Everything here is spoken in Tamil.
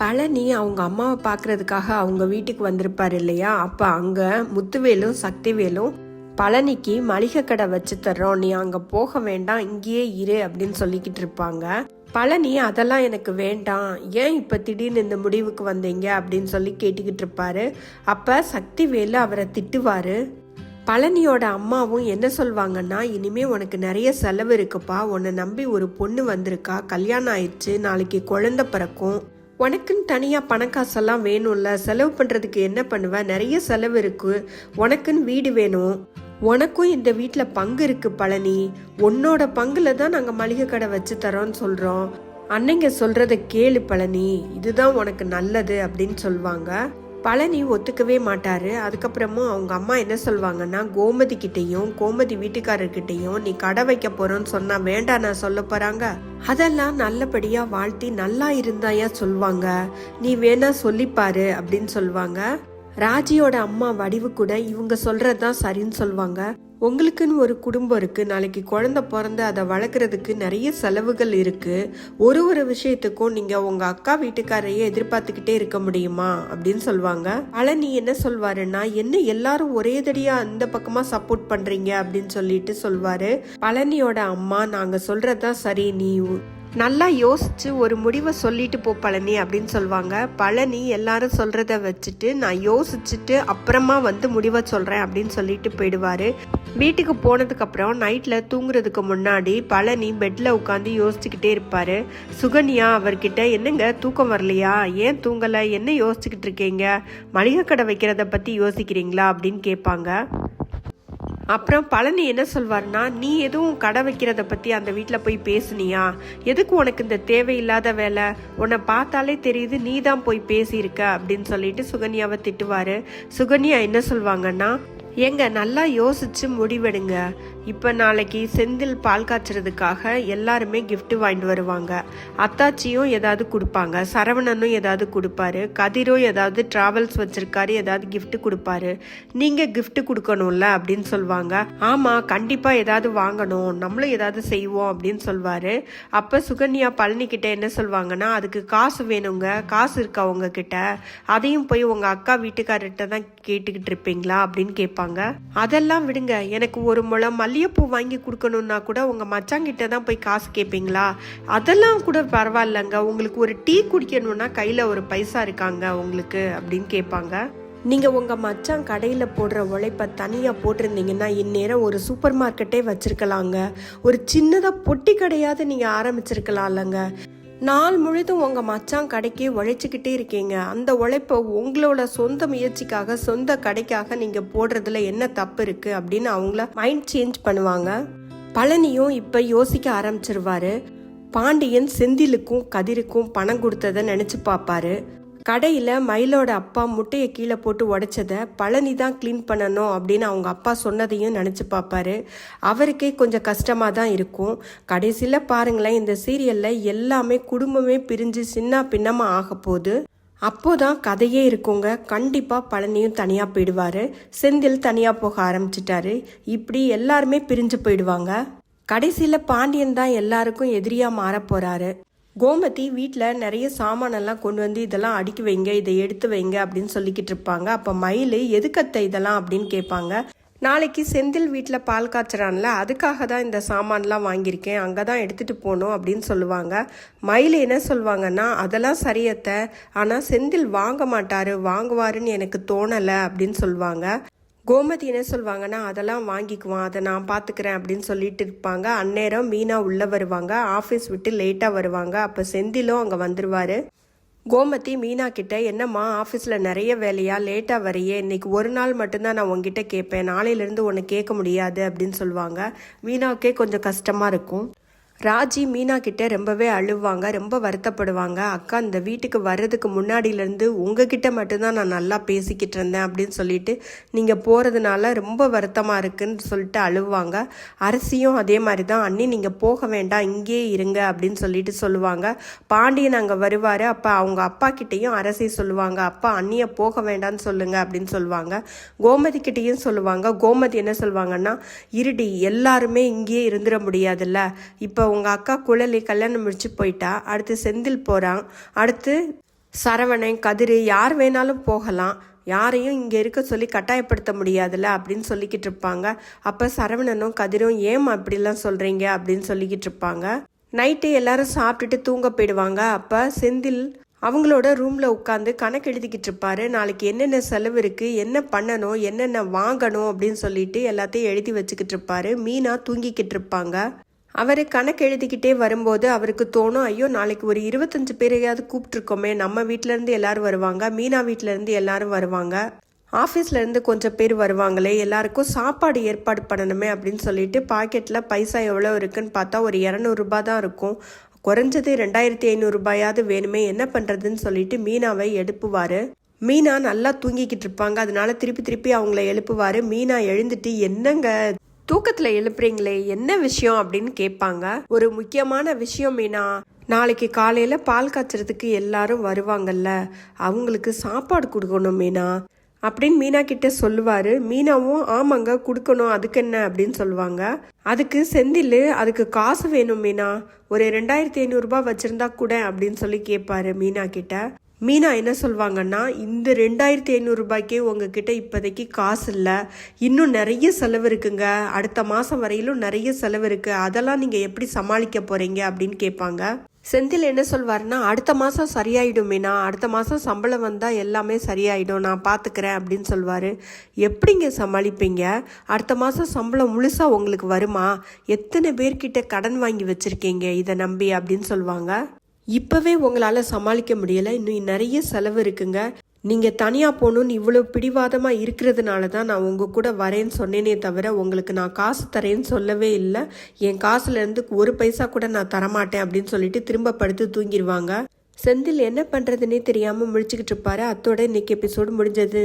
பழனி அவங்க அம்மாவை பார்க்கறதுக்காக அவங்க வீட்டுக்கு வந்திருப்பார் இல்லையா? அப்போ அங்கே முத்துவேலும் சக்திவேலும் பழனிக்கு மளிகை கடை வச்சு தர்றோம். நீ அங்கே போக வேண்டாம் இங்கேயே இரு அப்படின்னு சொல்லிக்கிட்டு இருப்பாங்க. பழனி அதெல்லாம் எனக்கு வேண்டாம். ஏன் இப்போ திடீர்னு இந்த முடிவுக்கு வந்தீங்க? அப்படின்னு சொல்லி கேட்டுக்கிட்டு இருப்பாரு. அப்போ சக்திவேலு அவரை திட்டுவாரு. பழனியோட அம்மாவும் என்ன சொல்வாங்கன்னா இனிமே உனக்கு நிறைய செலவு இருக்குப்பா. உன்னை நம்பி ஒரு பொண்ணு வந்திருக்கா. கல்யாணம் ஆயிடுச்சு. நாளைக்கு குழந்தை பிறக்கும். உனக்குன்னு தனியாக பணக்காசெல்லாம் வேணும்ல செலவு பண்ணுறதுக்கு என்ன பண்ணுவ? நிறைய செலவு இருக்கு. உனக்குன்னு வீடு வேணும். உனக்கும் இந்த வீட்டில் பங்கு இருக்கு பழனி. உன்னோட பங்குல தான் நாங்கள் மளிகை கடை வச்சு தரோன்னு சொல்கிறோம் அன்னைங்க சொல்றத கேளு பழனி. இதுதான் உனக்கு நல்லது அப்படின்னு சொல்லுவாங்க பழனி ஒத்துக்கவே மாட்டார். அதுக்கப்புறமும் அவங்க அம்மா என்ன சொல்லுவாங்கன்னா கோமதி கிட்டேயும் கோமதி வீட்டுக்காரர்கிட்டையும் நீ கடை வைக்க போறோன்னு சொன்னா வேண்டாம் நான் சொல்ல போறாங்க. அதெல்லாம் நல்லபடியா வாழ்த்தி நல்லா இருந்தாயா சொல்லுவாங்க. நீ வேணா சொல்லிப்பாரு அப்படின்னு சொல்லுவாங்க. ராஜியோட அம்மா வடிவு கூட இவங்க சொல்றதுதான் சரின்னு சொல்லுவாங்க உங்களுக்குன்னு ஒரு குடும்பம் இருக்கு நாளைக்கு குழந்தை பிறந்து அதை வளர்க்குறதுக்கு நிறைய செலவுகள் இருக்கு. ஒரு ஒரு விஷயத்துக்கும் நீங்க உங்க அக்கா வீட்டுக்காரையே எதிர்பார்த்துக்கிட்டே இருக்க முடியுமா? அப்படின்னு சொல்லுவாங்க பழனி என்ன சொல்வாருன்னா என்ன எல்லாரும் ஒரே தடியா அந்த பக்கமா சப்போர்ட் பண்றீங்க? அப்படின்னு சொல்லிட்டு சொல்வாரு. பழனியோட அம்மா நாங்க சொல்றதுதான் சரி நீ நல்லா யோசிச்சு ஒரு முடிவை சொல்லிட்டு போ பழனி அப்படின்னு சொல்லுவாங்க. பழனி எல்லாரும் சொல்றத வச்சுட்டு நான் யோசிச்சுட்டு அப்புறமா வந்து முடிவை சொல்றேன் அப்படின்னு சொல்லிட்டு போயிடுவாரு. வீட்டுக்கு போனதுக்கு அப்புறம் நைட்ல தூங்குறதுக்கு முன்னாடி பழனி பெட்ல உட்காந்து யோசிச்சுக்கிட்டே இருப்பாரு. சுகன்யா அவர்கிட்ட என்னங்க தூக்கம் வரலையா? ஏன் தூங்கலை? என்ன யோசிச்சுக்கிட்டு இருக்கீங்க? மளிகை கடை வைக்கிறத பத்தி யோசிக்கிறீங்களா? அப்படின்னு கேட்பாங்க. அப்புறம் பழனி என்ன சொல்வார்னா நீ எதுவும் கடை வைக்கிறத பற்றி அந்த வீட்டில் போய் பேசுனியா? எதுக்கு உனக்கு இந்த தேவையில்லாத வேலை? உன்னை பார்த்தாலே தெரியுது நீ தான் போய் பேசியிருக்க அப்படின்னு சொல்லிட்டு சுகன்யாவை திட்டுவார். சுகன்யா என்ன சொல்வாங்கன்னா ஏங்க நல்லா யோசிச்சு முடிவெடுங்க. இப்போ நாளைக்கு செந்தில் பால் காய்ச்சறதுக்காக எல்லாருமே கிஃப்ட் வாங்கிட்டு வருவாங்க. அத்தாச்சியும் ஏதாவது கொடுப்பாங்க சரவணனும் ஏதாவது கொடுப்பாரு கதிரும் ஏதாவது ட்ராவல்ஸ் வச்சிருக்காரு ஏதாவது கிஃப்ட் கொடுப்பாரு. நீங்க கிஃப்ட் கொடுக்கணும்ல அப்படின்னு சொல்லுவாங்க ஆமா கண்டிப்பா ஏதாவது வாங்கணும் நம்மளும் ஏதாவது செய்வோம் அப்படின்னு சொல்வாரு. அப்ப சுகன்யா பழனி கிட்ட என்ன சொல்லுவாங்கன்னா அதுக்கு காசு வேணுங்க காசு இருக்கா உங்க கிட்ட அதையும் போய் உங்க அக்கா வீட்டுக்காரர்கிட்ட தான் கேட்டுக்கிட்டு இருப்பீங்களா அப்படின்னு கேட்பாங்க. அதெல்லாம் விடுங்க எனக்கு ஒரு முழம் மல்லிகைப்பூ வாங்கி கொடுக்கணுன்னா கூட உங்கள் மச்சாங்கிட்ட தான் போய் காசு கேட்பீங்களா அதெல்லாம் கூட பரவாயில்லங்க. உங்களுக்கு ஒரு டீ குடிக்கணும்னா கையில் ஒரு பைசா இருக்காங்க உங்களுக்கு அப்படின்னு கேட்பாங்க. நீங்கள் உங்கள் மச்சான் கடையில் போடுற உழைப்ப தனியாக போட்டிருந்தீங்கன்னா இந்நேரம் ஒரு சூப்பர் மார்க்கெட்டே வச்சுருக்கலாங்க. ஒரு சின்னதாக பொட்டி கடையாவது நீங்க ஆரம்பிச்சிருக்கலாம்லங்க. நாள் முழுதும் உங்கள் மச்சான் கடைக்கு உழைச்சிக்கிட்டே இருக்கீங்க. அந்த உழைப்பை உங்களோட சொந்த முயற்சிக்காக சொந்த கடைக்காக நீங்கள் போடுறதுல என்ன தப்பு இருக்குது அப்படின்னு அவங்கள மைண்ட் சேஞ்ச் பண்ணுவாங்க. பழனியும் இப்போ யோசிக்க ஆரம்பிச்சிருவாரு. பாண்டியன் செந்திலுக்கும் கதிருக்கும் பணம் கொடுத்ததை நினச்சி பார்ப்பாரு. கடையில் மயிலோட அப்பா முட்டையை கீழே போட்டு உடைச்சதை பழனி தான் க்ளீன் பண்ணணும் அப்படின்னு அவங்க அப்பா சொன்னதையும் நினச்சி பார்ப்பாரு. அவருக்கே கொஞ்சம் கஷ்டமாக தான் இருக்கும். கடைசியில் பாருங்களேன் இந்த சீரியலில் எல்லாமே குடும்பமே பிரிஞ்சு சின்ன பின்னமாக ஆக போகுது. அப்போதான் கதையே இருக்குங்க. கண்டிப்பாக பழனியும் தனியாக போயிடுவாரு. செந்தில் தனியாக போக ஆரம்பிச்சிட்டாரு. இப்படி எல்லாருமே பிரிஞ்சு போயிடுவாங்க. கடைசியில் பாண்டியன் தான் எல்லாருக்கும் எதிரியாக மாறப்போகிறாரு கோமதி வீட்டில் நிறைய சாமானெல்லாம் கொண்டு வந்து இதெல்லாம் அடுக்கி வைங்க இதை எடுத்து வைங்க அப்படின்னு சொல்லிக்கிட்டு இருப்பாங்க. அப்போ மயில் எதுக்கத்த இதெல்லாம்? அப்படின்னு கேட்பாங்க. நாளைக்கு செந்தில் வீட்டில் பால் காய்ச்சறான்ல அதுக்காக தான் இந்த சாமான்லாம் வாங்கியிருக்கேன் அங்கே தான் எடுத்துகிட்டு போகணும் அப்படின்னு சொல்லுவாங்க. மயில் என்ன சொல்லுவாங்கன்னா அதெல்லாம் சரியத்த ஆனால் செந்தில் வாங்க மாட்டார் வாங்குவாருன்னு எனக்கு தோணலை அப்படின்னு சொல்லுவாங்க. கோமதி என்ன சொல்வாங்கன்னா அதெல்லாம் வாங்கிக்குவான் அதை நான் பார்த்துக்கிறேன் அப்படின்னு சொல்லிட்டு இருப்பாங்க. அந்நேரம் மீனா உள்ளே வருவாங்க. ஆஃபீஸ் விட்டு லேட்டாக வருவாங்க. அப்போ செந்திலும் அங்கே வந்துடுவார் கோமதி மீனா கிட்ட என்னம்மா ஆஃபீஸில் நிறைய வேலையா? லேட்டாக வரையே. இன்னைக்கு ஒரு நாள் மட்டும்தான் நான் உங்ககிட்ட கேட்பேன் நாளையிலேருந்து ஒன்று கேட்க முடியாது அப்படின்னு சொல்லுவாங்க மீனாவுக்கே கொஞ்சம் கஷ்டமாக இருக்கும். ராஜி மீனா கிட்ட ரொம்பவே அழுவாங்க ரொம்ப வருத்தப்படுவாங்க. அக்கா இந்த வீட்டுக்கு வர்றதுக்கு முன்னாடியிலேருந்து உங்ககிட்ட மட்டும்தான் நான் நல்லா பேசிக்கிட்டு இருந்தேன் அப்படின்னு சொல்லிட்டு நீங்கள் போகிறதுனால ரொம்ப வருத்தமாக இருக்குன்னு சொல்லிட்டு அழுவாங்க. அரசியும் அதே மாதிரி தான் அண்ணி நீங்கள் போக வேண்டாம் இங்கேயே இருங்க அப்படின்னு சொல்லிட்டு சொல்லுவாங்க. பாண்டியன் அங்கே வருவார். அப்போ அவங்க அப்பா கிட்டேயும் அரசி சொல்லுவாங்க. அப்பா அண்ணியை போக வேண்டாம்னு சொல்லுங்க அப்படின்னு சொல்லுவாங்க. கோமதி கிட்டேயும் சொல்லுவாங்க. கோமதி என்ன சொல்லுவாங்கன்னா இருடி எல்லாருமே இங்கேயே இருந்துட முடியாதுல்ல. இப்போ உங்கள் அக்கா குழலி கல்யாணம் முடிச்சு போயிட்டா அடுத்து செந்தில் போகிறான் அடுத்து சரவணன் கதிர் யார் வேணாலும் போகலாம். யாரையும் இங்கே இருக்க சொல்லி கட்டாயப்படுத்த முடியாதுல்ல அப்படின்னு சொல்லிக்கிட்டு இருப்பாங்க. அப்போ சரவணனும் கதிரும் ஏமா அப்படிலாம் சொல்கிறீங்க அப்படின்னு சொல்லிக்கிட்டு இருப்பாங்க. நைட்டு எல்லாரும் சாப்பிட்டுட்டு தூங்க போயிடுவாங்க. அப்போ செந்தில் அவங்களோட ரூமில் உட்காந்து கணக்கு எழுதிக்கிட்டு இருப்பாரு. நாளைக்கு என்னென்ன செலவு இருக்குது என்ன பண்ணணும்? என்னென்ன வாங்கணும்? அப்படின்னு சொல்லிட்டு எல்லாத்தையும் எழுதி வச்சுக்கிட்டு இருப்பாரு. மீனா தூங்கிக்கிட்டு இருப்பாங்க. அவர் கணக்கு எழுதிக்கிட்டே வரும்போது அவருக்கு தோணும் ஐயோ நாளைக்கு ஒரு இருபத்தஞ்சு பேரையாவது கூப்பிட்ருக்கோமே நம்ம வீட்டிலேருந்து எல்லாரும் வருவாங்க மீனா வீட்டிலேருந்து எல்லாரும் வருவாங்க ஆஃபீஸ்லேருந்து கொஞ்சம் பேர் வருவாங்களே எல்லாருக்கும் சாப்பாடு ஏற்பாடு பண்ணணுமே அப்படின்னு சொல்லிட்டு பாக்கெட்டில் பைசா எவ்வளோ இருக்குன்னு பார்த்தா ஒரு இரநூறுபா தான் இருக்கும். குறைஞ்சது ரெண்டாயிரத்தி ஐநூறுரூபாயாவது வேணுமே என்ன பண்ணுறதுன்னு சொல்லிட்டு மீனாவை எழுப்புவார். மீனா நல்லா தூங்கிக்கிட்டு இருப்பாங்க அதனால திருப்பி திருப்பி அவங்கள எழுப்புவார். மீனா எழுந்துட்டு என்னங்க தூக்கத்தில் எழுப்புறீங்களே என்ன விஷயம் அப்படின்னு கேட்பாங்க. ஒரு முக்கியமான விஷயம் மீனா நாளைக்கு காலையில் பால் காய்ச்சறதுக்கு எல்லாரும் வருவாங்கல்ல அவங்களுக்கு சாப்பாடு கொடுக்கணும் மீனா அப்படின்னு மீனா கிட்ட சொல்லுவாரு. மீனாவும் ஆமாங்க கொடுக்கணும் அதுக்கு என்ன? அப்படின்னு சொல்லுவாங்க. அதுக்கு செந்தில் அதுக்கு காசு வேணும் மீனா ஒரு ரெண்டாயிரத்தி ஐநூறுரூபா வச்சிருந்தா கூட அப்படின்னு சொல்லி கேட்பாரு மீனா கிட்ட. மீனா என்ன சொல்வாங்கன்னா இந்த ரெண்டாயிரத்தி ஐநூறுரூபாய்க்கே உங்ககிட்ட இப்போதைக்கு காசு இல்லை. இன்னும் நிறைய செலவு இருக்குங்க. அடுத்த மாதம் வரையிலும் நிறைய செலவு இருக்குது அதெல்லாம் நீங்கள் எப்படி சமாளிக்க போகிறீங்க அப்படின்னு கேட்பாங்க. செந்தில் என்ன சொல்வாருன்னா அடுத்த மாதம் சரியாயிடும் மீனா. அடுத்த மாதம் சம்பளம் வந்தால் எல்லாமே சரியாயிடும். நான் பார்த்துக்கிறேன் அப்படின்னு சொல்வார். எப்படிங்க சமாளிப்பீங்க? அடுத்த மாதம் சம்பளம் முழுசாக உங்களுக்கு வருமா? எத்தனை பேர்கிட்ட கடன் வாங்கி வச்சுருக்கீங்க? இதை நம்பி அப்படின்னு சொல்லுவாங்க இப்போவே உங்களால் சமாளிக்க முடியலை. இன்னும் நிறைய செலவு இருக்குங்க. நீங்கள் தனியாக போகணுன்னு இவ்வளோ பிடிவாதமாக இருக்கிறதுனால தான் நான் உங்கள் கூட வரேன்னு சொன்னேனே தவிர உங்களுக்கு நான் காசு தரேன்னு சொல்லவே இல்லை. என் காசுலேருந்து ஒரு பைசா கூட நான் தரமாட்டேன் அப்படின்னு சொல்லிட்டு திரும்ப படுத்து தூங்கிடுவாங்க செந்தில் என்ன பண்ணுறதுனே தெரியாமல் முடிச்சுக்கிட்டு இருப்பாரு. அத்தோட இன்னைக்கு எபிசோடு முடிஞ்சது.